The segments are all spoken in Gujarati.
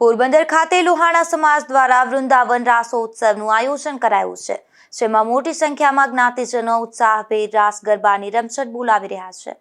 પોરબંદર ખાતે લોહાણા સમાજ દ્વારા વૃંદાવન રાસોત્સવનું આયોજન કરાયું છે, જેમાં મોટી સંખ્યામાં જ્ઞાતિજનો ઉત્સાહભેર રાસ ગરબાની રમઝટ બોલાવી રહ્યા છે.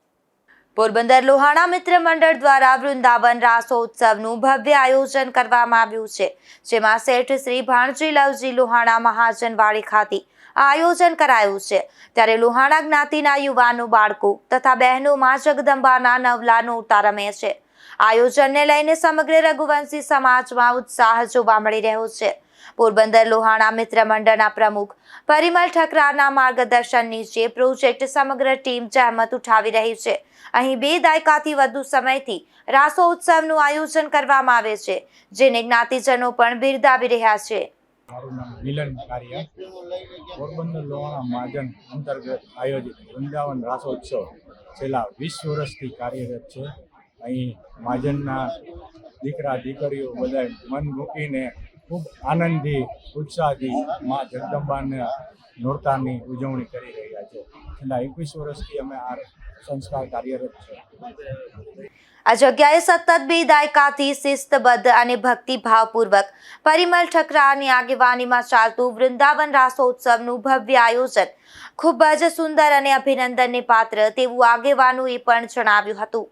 પોરબંદર લોહાણા મિત્ર મંડળ દ્વારા વૃંદાવન રાસોત્સવનું ભવ્ય આયોજન કરવામાં આવ્યું છે, જેમાં શેઠ શ્રી ભાણજી લવજી લોહાણા મહાજનવાડી ખાતે આયોજન કરાયું છે. ત્યારે લોહાણા જ્ઞાતિના યુવાનો, બાળકો તથા બહેનોમાં જગદંબાના નવલા નોરતા રમે છે. આયોજનને લઈને સમગ્ર રઘુવંશી સમાજમાં ઉત્સાહ જોવા મળી રહ્યો છે. પોરબંદર લોહાણા મિત્ર મંડળના પ્રમુખ પરિમલ ઠકરાના માર્ગદર્શન નીચે પ્રોજેક્ટ સમગ્ર ટીમ જહેમત ઉઠાવી રહી છે. અહીં બે દાયકાથી વધુ સમયથી રાસો ઉત્સવનું આયોજન કરવામાં આવે છે, જેને જ્ઞાતિજનો પણ બિરદાવી રહ્યા છે. મિલન કાર્ય. પોરબંદર લોહાણા મહાજન અંતર્ગત આયોજિત વૃંદાવન રાસોત્સવ છેલ્લા વીસ વર્ષથી કાર્યરત છે. અહીં મહાજનના દીકરા, દીકરીઓ બધા મન મૂકીને ખૂબ આનંદથી, ઉત્સાહથી મા જગદંબાને નોરતાની ઉજવણી કરી રહ્યા છે. છેલ્લા એકવીસ વર્ષથી અમે આ સંસ્કાર કાર્યરત છે. આ જગ્યાએ સતત બે દાયકાથી શિસ્તબદ્ધ અને ભક્તિભાવપૂર્વક પરિમલ ઠકરાની આગેવાનીમાં ચાલતું વૃંદાવન રાસોત્સવનું ભવ્ય આયોજન ખૂબ જ સુંદર અને અભિનંદનને પાત્ર તેવું આગેવાનું એ પણ જણાવ્યું હતું.